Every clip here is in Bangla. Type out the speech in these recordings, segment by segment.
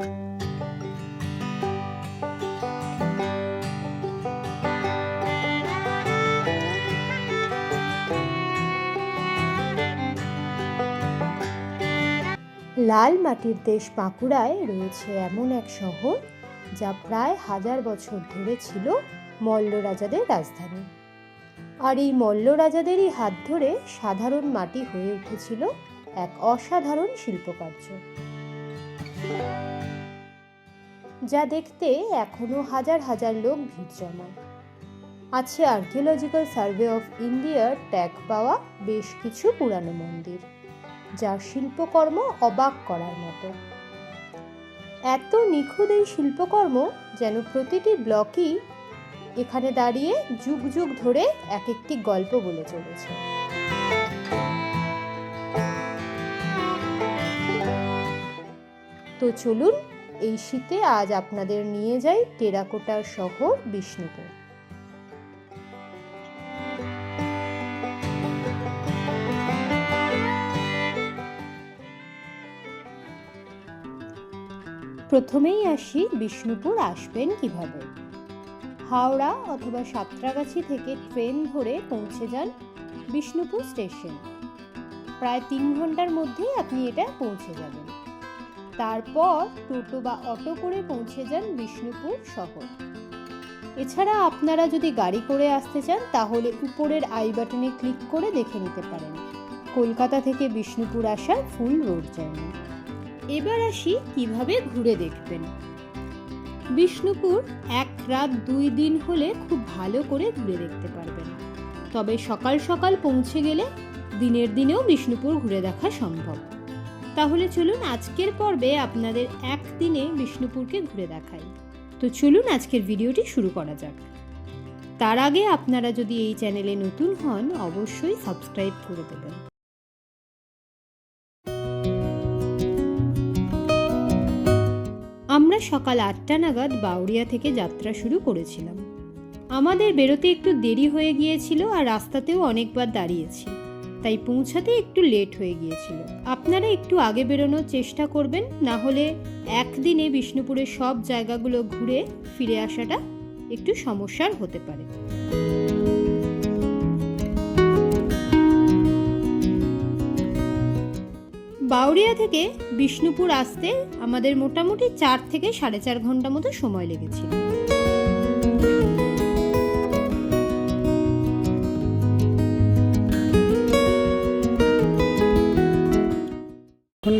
লাল মাটির দেশ বাঁকুড়ায় রয়েছে এমন এক শহর যা প্রায় হাজার বছর ধরে ছিল মল্ল রাজাদের রাজধানী। আর এই মল্ল রাজাদেরই হাত ধরে সাধারণ মাটি হয়ে উঠেছিল এক অসাধারণ শিল্পকার্য। যা দেখতে এখনও হাজার হাজার লোক ভিড় জমায়। আছে আর্কিওলজিক্যাল সার্ভে অফ ইন্ডিয়ার ট্যাগ পাওয়া বেশ কিছু পুরানো মন্দির, যার শিল্পকর্ম অবাক করার মতো। এত নিখুঁত এই শিল্পকর্ম যেন প্রতিটি ব্লকই এখানে দাঁড়িয়ে যুগ যুগ ধরে এক একটি গল্প বলে চলেছে। তো চলুন, এই শীতে আজ আপনাদের নিয়ে যাই টেরাকোটার শহর বিষ্ণুপুর। প্রথমেই আসি বিষ্ণুপুর আসবেন কীভাবে? হাওড়া অথবা সাঁতরাগাছি থেকে ট্রেন ধরে পৌঁছে যান বিষ্ণুপুর স্টেশন। প্রায় তিন ঘণ্টার মধ্যেই আপনি এটা পৌঁছে যাবেন। তারপর টোটো বা অটো করে পৌঁছে যান বিষ্ণুপুর শহর। এছাড়া আপনারা যদি গাড়ি করে আসতে চান, তাহলে উপরের আই বাটনে ক্লিক করে দেখে নিতে পারেন। কলকাতা থেকে বিষ্ণুপুর আসার ফুল রোড জার্নি। এবার আসি কীভাবে ঘুরে দেখবেন। বিষ্ণুপুর এক রাত দুই দিন হলে খুব ভালো করে ঘুরে দেখতে পারবেন। তবে সকাল সকাল পৌঁছে গেলে দিনের দিনেও বিষ্ণুপুর ঘুরে দেখা সম্ভব। তাহলে চলুন আজকের পর্বে আপনাদের একদিনে বিষ্ণুপুরকে ঘুরে দেখাই। তো চলুন আজকের ভিডিওটি শুরু করা যাক। তার আগে আপনারা যদি এই চ্যানেলে নতুন হন, অবশ্যই সাবস্ক্রাইব করে দেবেন। আমরা সকাল আটটা নাগাদ বাউরিয়া থেকে যাত্রা শুরু করেছিলাম। আমাদের বেরোতে একটু দেরি হয়ে গিয়েছিল আর রাস্তাতেও অনেকবার দাঁড়িয়েছি। তাই পৌঁছাতে একটু লেট হয়ে গিয়েছিল। আপনারা একটু আগে বেরোনোর চেষ্টা করবেন, না হলে একদিনে বিষ্ণুপুরের সব জায়গাগুলো ঘুরে ফিরে আসাটা একটু সমস্যার হতে পারে। বাউরিয়া থেকে বিষ্ণুপুর আসতে আমাদের মোটামুটি চার থেকে সাড়ে চার ঘণ্টা মতো সময় লেগেছিল।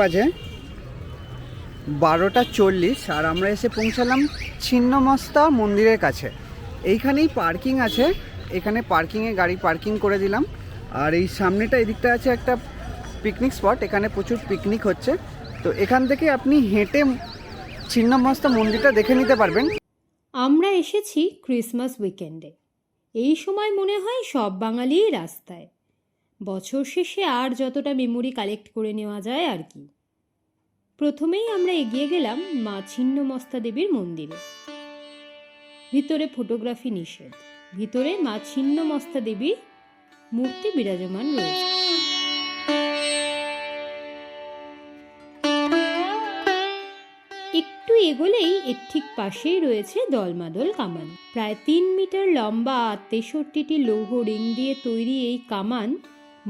বাজে। বারোটা চল্লিশ, আর আমরা এসে পৌঁছালাম ছিন্নমস্তা মন্দিরের কাছে। এইখানেই পার্কিং আছে। এখানে পার্কিংয়ে গাড়ি পার্কিং করে দিলাম। আর এই সামনেটা এদিকটা আছে একটা পিকনিক স্পট এখানে প্রচুর পিকনিক হচ্ছে। তো এখান থেকে আপনি হেঁটে ছিন্নমস্তা মন্দিরটা দেখে নিতে পারবেন। আমরা এসেছি ক্রিসমাস উইকেন্ডে। এই সময় মনে হয় সব বাঙালিই রাস্তায়। বছর শেষে আর যতটা মেমোরি কালেক্ট করে নেওয়া যায় আর কি। প্রথমেই আমরা এগিয়ে গেলাম মা ছিন্নমস্তা দেবীর মন্দিরে। ভিতরে ফটোগ্রাফি নিষেধ। ভিতরে মা ছিন্নমস্তা দেবীর মূর্তি বিরাজমান রয়েছে। একটু এগোলেই এর ঠিক পাশেই রয়েছে দলমাদল কামান। প্রায় তিন মিটার লম্বা তেষট্টিটি লৌহ রিং দিয়ে তৈরি এই কামান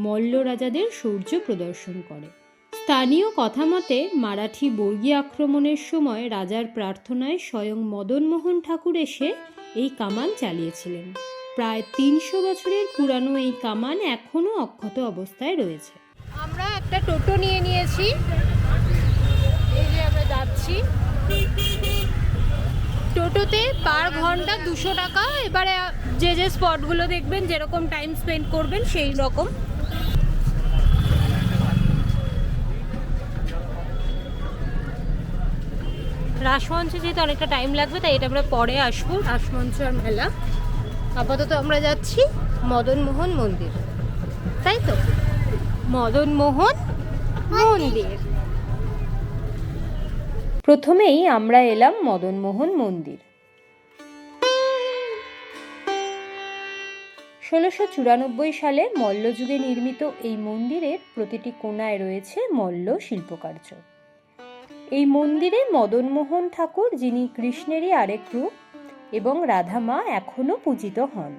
মল্ল রাজাদের শৌর্য প্রদর্শন করে। স্থানীয় কথা মতে মারাঠি বর্গী আক্রমণের সময় রাজার প্রার্থনায় স্বয়ং মদনমোহন ঠাকুর এসে এই কামান চালিয়েছিলেন। প্রায় তিনশো বছরের পুরানো এই কামান এখনও অক্ষত অবস্থায় রয়েছে। আমরা একটা টোটো নিয়ে নিয়েছি। এই যে আমরা যাচ্ছি। টোটোতে পার ঘণ্টা দুশো টাকা। এবারে যে যে স্পটগুলো দেখবেন, যেরকম টাইম স্পেন্ড করবেন, সেই রকম। রাসমঞ্চে যেহেতু অনেকটা টাইম লাগবে তাই এটা আমরা পরে আসব। রাসমঞ্চ আর মেলা। আপাতত আমরা যাচ্ছি মদনমোহন মন্দির। তাই তো? মদনমোহন মন্দির। প্রথমেই আমরা এলাম মদনমোহন মন্দির। ষোলোশো চুরানব্বই সালে মল্লযুগে নির্মিত এই মন্দিরের প্রতিটি কোণায় রয়েছে মল্ল শিল্পকার্য। এই মন্দিরে মদনমোহন ঠাকুর, যিনি কৃষ্ণেরই আরেক রূপ, এবং রাধা মা এখনও পূজিত হন।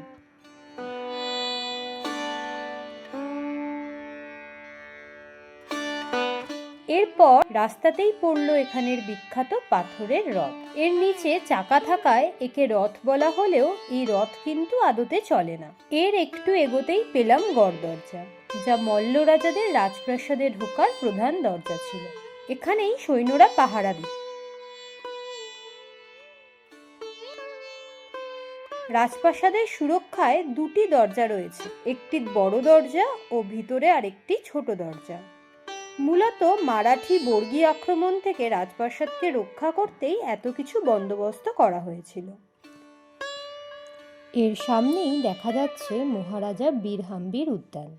এরপর রাস্তাতেই পড়ল এখানের বিখ্যাত পাথরের রথ। এর নিচে চাকা থাকায় একে রথ বলা হলেও এই রথ কিন্তু আদতে চলে না। এর একটু এগোতেই পেলাম গড় দরজা, যা মল্ল রাজাদের রাজপ্রাসাদে ঢোকার প্রধান দরজা ছিল। এখানেই সৈন্যরা পাহারা দিত। রাজপ্রাসাদের সুরক্ষায় দুটি দরজা রয়েছে, একটি বড় দরজা ও ভিতরে আরেকটি ছোট দরজা। মূলত মারাঠি বর্গী আক্রমণ থেকে রাজপ্রাসাদকে রক্ষা করতেই এত কিছু বন্দোবস্ত করা হয়েছিল। এর সামনেই দেখা যাচ্ছে মহারাজা বীরহাম্বির উদ্যান।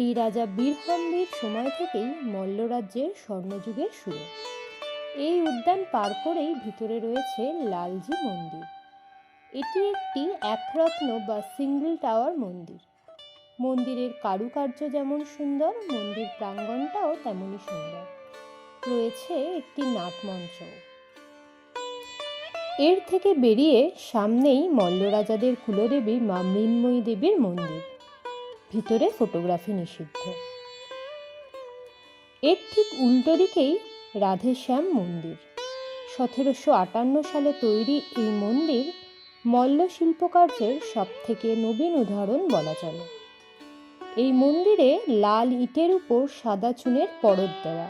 এই রাজা বীরহাম্বির সময় থেকেই মল্ল রাজ্যের স্বর্ণযুগের শুরু। এই উদ্যান পার করেই ভিতরে রয়েছে লালজি মন্দির। এটি একটি একরত্ন বা সিঙ্গেল টাওয়ার মন্দির। মন্দিরের কারুকার্য যেমন সুন্দর, মন্দির প্রাঙ্গণটাও তেমনই সুন্দর। রয়েছে একটি নাটমঞ্চ। এর থেকে বেরিয়ে সামনেই মল্লরাজাদের কুলদেবী মা মৃন্ময়ী দেবীর মন্দির। ভিতরে ফটোগ্রাফি নিষিদ্ধ। এর ঠিক উল্টো দিকেই রাধেশ্যাম মন্দির। সতেরোশো আটান্ন সালে তৈরি এই মন্দির মল্ল শিল্পকার্যের সবথেকে নবীন উদাহরণ বলা চলে। এই মন্দিরে লাল ইটের উপর সাদা চুনের পরত দেওয়া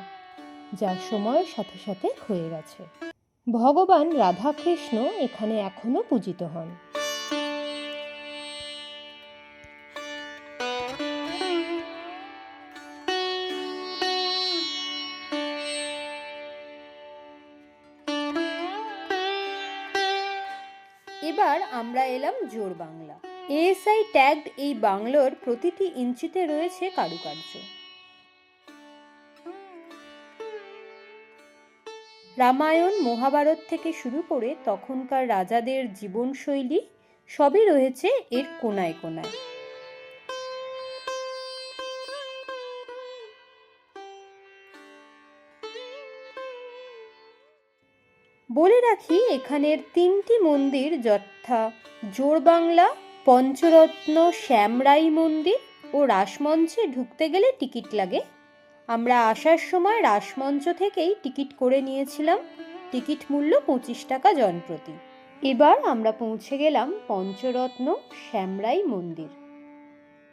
যা সময়ের সাথে সাথে ক্ষয়ে গেছে। ভগবান রাধাকৃষ্ণ এখানে এখনও পূজিত হন। এবার আমরা এলাম জোর বাংলা। এএসআই ট্যাগড এই বাংলোর প্রতিটি ইঞ্চিতে রয়েছে কারুকার্য। রামায়ণ মহাভারত থেকে শুরু করে তখনকার রাজাদের জীবনশৈলী সবই রয়েছে এর কোনায় কোনায়। বলে রাখি, এখানের তিনটি মন্দির যথা জোরবাংলা পঞ্চরত্ন, শ্যামরাই মন্দির ও রাসমঞ্চে ঢুকতে গেলে টিকিট লাগে। আমরা আসার সময় রাসমঞ্চ থেকেই টিকিট করে নিয়েছিলাম। টিকিট মূল্য পঁচিশ টাকা জনপ্রতি। এবার আমরা পৌঁছে গেলাম পঞ্চরত্ন, শ্যামরাই মন্দির।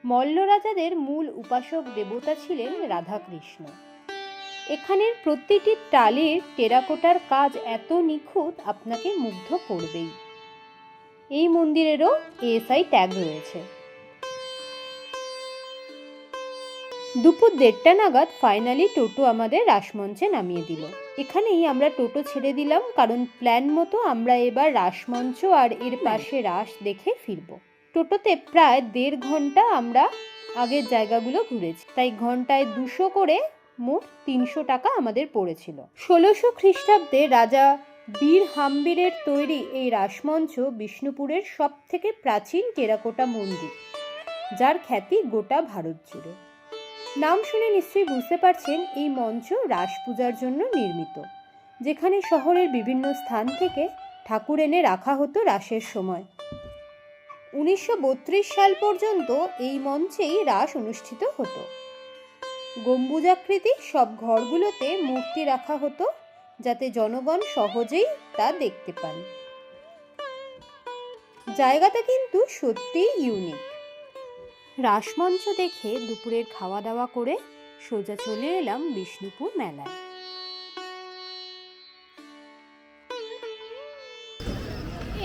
মল্ল রাজাদের মূল উপাসক দেবতা ছিলেন রাধাকৃষ্ণ। এখানের প্রতিটি টালির টেরাকোটার কাজ এত নিখুঁত আপনাকে মুগ্ধ করবেই। এই মন্দিরেরও এএসআই ট্যাগ রয়েছে। দুপুর দেড়টা নাগাদ ফাইনালি টোটো আমাদের রাসমঞ্চে নামিয়ে দিল। এখানেই আমরা টোটো ছেড়ে দিলাম কারণ প্ল্যান মতো আমরা এবার রাসমঞ্চ আর এর পাশে রাস দেখে ফিরব। টোটোতে প্রায় দেড় ঘণ্টা আমরা আগের জায়গাগুলো ঘুরেছি তাই ঘন্টায় দুশো করে মোট তিনশো টাকা আমাদের পড়েছিল। ষোলোশো খ্রিস্টাব্দে রাজা বীর হাম্বিরের তৈরি এই রাসমঞ্চ বিষ্ণুপুরের সব থেকে প্রাচীন টেরাকোটা মন্দির, যার খ্যাতি গোটা ভারত জুড়ে। নাম শুনে নিশ্চয়ই বুঝতে পারছেন, এই মঞ্চ রাস পূজার জন্য নির্মিত, যেখানে শহরের বিভিন্ন স্থান থেকে ঠাকুর এনে রাখা হতো রাসের সময়। উনিশশো বত্রিশ সাল পর্যন্ত এই মঞ্চেই রাস অনুষ্ঠিত হতো। গম্বুজাকৃতি সব ঘরগুলোতে মূর্তি রাখা হতো যাতে জনগণ সহজেই তা দেখতে পান। জায়গাটা কিন্তু সত্যিই ইউনিক রাসমঞ্চ দেখে দুপুরের খাওয়া দাওয়া করে সোজা চলে এলাম বিষ্ণুপুর মেলায়।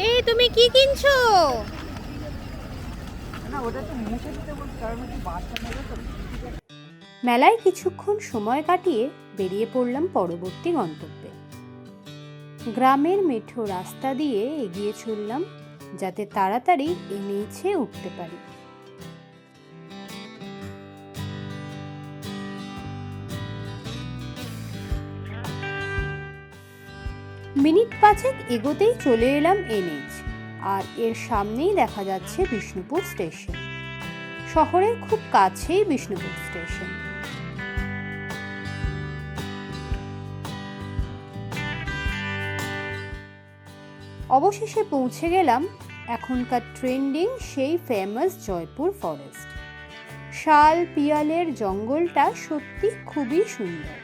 এই, তুমি কি কিনছো? না, ওটা তো মুছে দিতে বলছি, কারণ বাচ্চা নেবে তো মেলায় কিছুক্ষণ সময় কাটিয়ে বেরিয়ে পড়লাম পরবর্তী গন্তব্যে। গ্রামের মেঠো রাস্তা দিয়ে এগিয়ে চললাম যাতে তাড়াতাড়ি এনএইচে উঠতে পারি। মিনিট পাঁচেক এগোতেই চলে এলাম এনএইচ আর এর সামনেই দেখা যাচ্ছে বিষ্ণুপুর স্টেশন। শহরের খুব কাছেই বিষ্ণুপুর স্টেশন। অবশেষে পৌঁছে গেলাম এখনকার ট্রেন্ডিং সেই ফেমাস জয়পুর ফরেস্ট শাল পিয়ালের জঙ্গলটা সত্যি খুবই সুন্দর।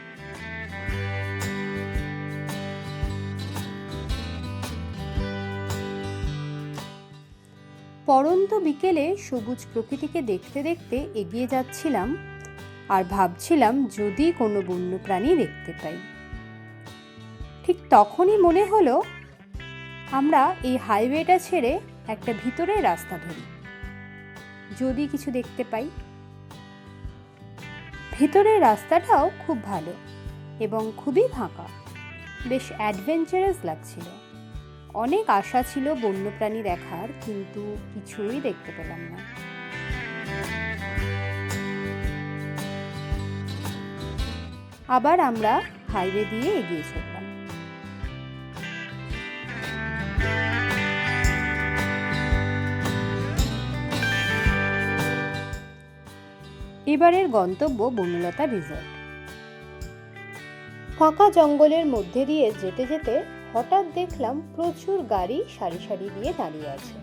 পরন্ত বিকেলে সবুজ প্রকৃতিকে দেখতে দেখতে এগিয়ে যাচ্ছিলাম আর ভাবছিলাম যদি কোনো বন্যপ্রাণী দেখতে পাই। ঠিক তখনই মনে হলো আমরা এই হাইওয়েটা ছেড়ে একটা ভিতরের রাস্তা ধরি। যদি কিছু দেখতে পাই। ভেতরের রাস্তাটাও খুব ভালো এবং খুবই ফাঁকা। বেশ অ্যাডভেঞ্চারাস লাগছিল। অনেক আশা ছিল বন্যপ্রাণী দেখার, কিন্তু কিছুই দেখতে পেলাম না। আবার আমরা হাইওয়ে দিয়ে এগিয়ে চললাম। এবারের গন্তব্য বনলতা রিসর্ট ফাঁকা জঙ্গলের মধ্যে দিয়ে যেতে যেতে হঠাৎ দেখলাম প্রচুর গাড়ি সারি সারি দিয়ে দাঁড়িয়ে আছে।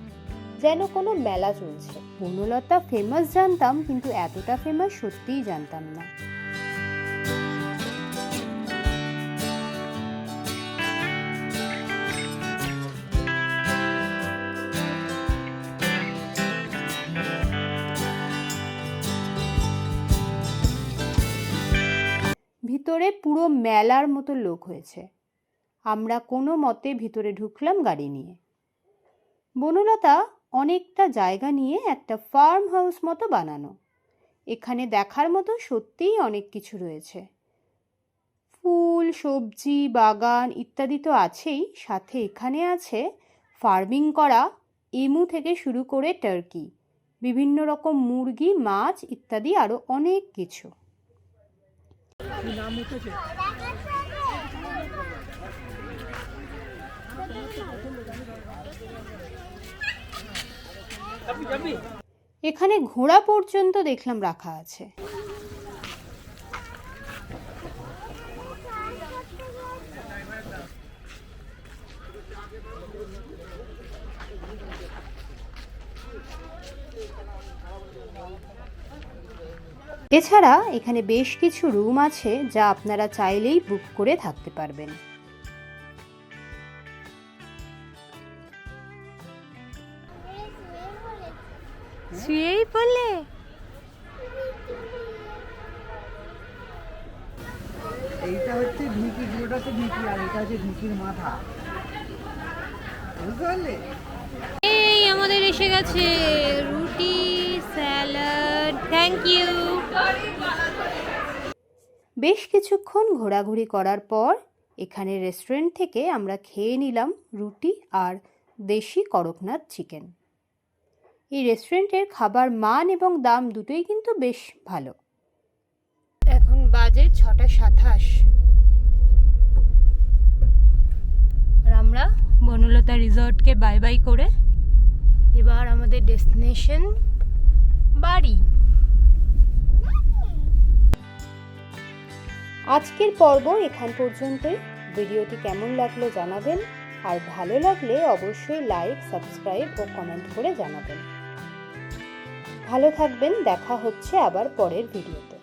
যেন কোনো মেলা চলছে। বনলতা ফেমাস জানতাম কিন্তু এতটা ফেমাস সত্যিই জানতাম না। ভিতরে পুরো মেলার মতো লোক হয়েছে। আমরা কোনো মতে ভিতরে ঢুকলাম গাড়ি নিয়ে। বনলতা অনেকটা জায়গা নিয়ে একটা ফার্ম হাউস মতো বানানো। এখানে দেখার মতো সত্যিই অনেক কিছু রয়েছে। ফুল, সবজি, বাগান ইত্যাদি তো আছেই, সাথে এখানে আছে ফার্মিং করা, এমু থেকে শুরু করে টার্কি, বিভিন্ন রকম মুরগি, মাছ ইত্যাদি আরও অনেক কিছু। এখানে ঘোড়া পর্যন্ত দেখলাম রাখা আছে। এছাড়া এখানে বেশ কিছু রুম আছে যা আপনারা চাইলেই বুক করে থাকতে পারবেন। শুয়েই পড়লে? এইটা হচ্ছে ঢিকি হচ্ছে ঢিকি আর এটা হচ্ছে ঢিকির মাথা। বুঝতে পারলে? এই আমাদের এসে গেছে রুটি স্যালাড থ্যাংক ইউ। বেশ কিছুক্ষণ ঘোরাঘুরি করার পর এখানে রেস্টুরেন্ট থেকে আমরা খেয়ে নিলাম রুটি আর দেশি করকনাথ চিকেন এই রেস্টুরেন্টের খাবার মান এবং দাম দুটোই কিন্তু বেশ ভালো। এখন বাজে ছটা সাতাশ। আর আমরা বনলতা রিসর্টকে বাই বাই করে এবার আমাদের ডেস্টিনেশন বাড়ি। আজকের পর্ব এখান পর্যন্তই। ভিডিওটি কেমন লাগল জানাবেন। আর ভালো লাগলে অবশ্যই লাইক, সাবস্ক্রাইব ও কমেন্ট করে জানাবেন। ভালো থাকবেন, দেখা হচ্ছে আবার পরের ভিডিওতে।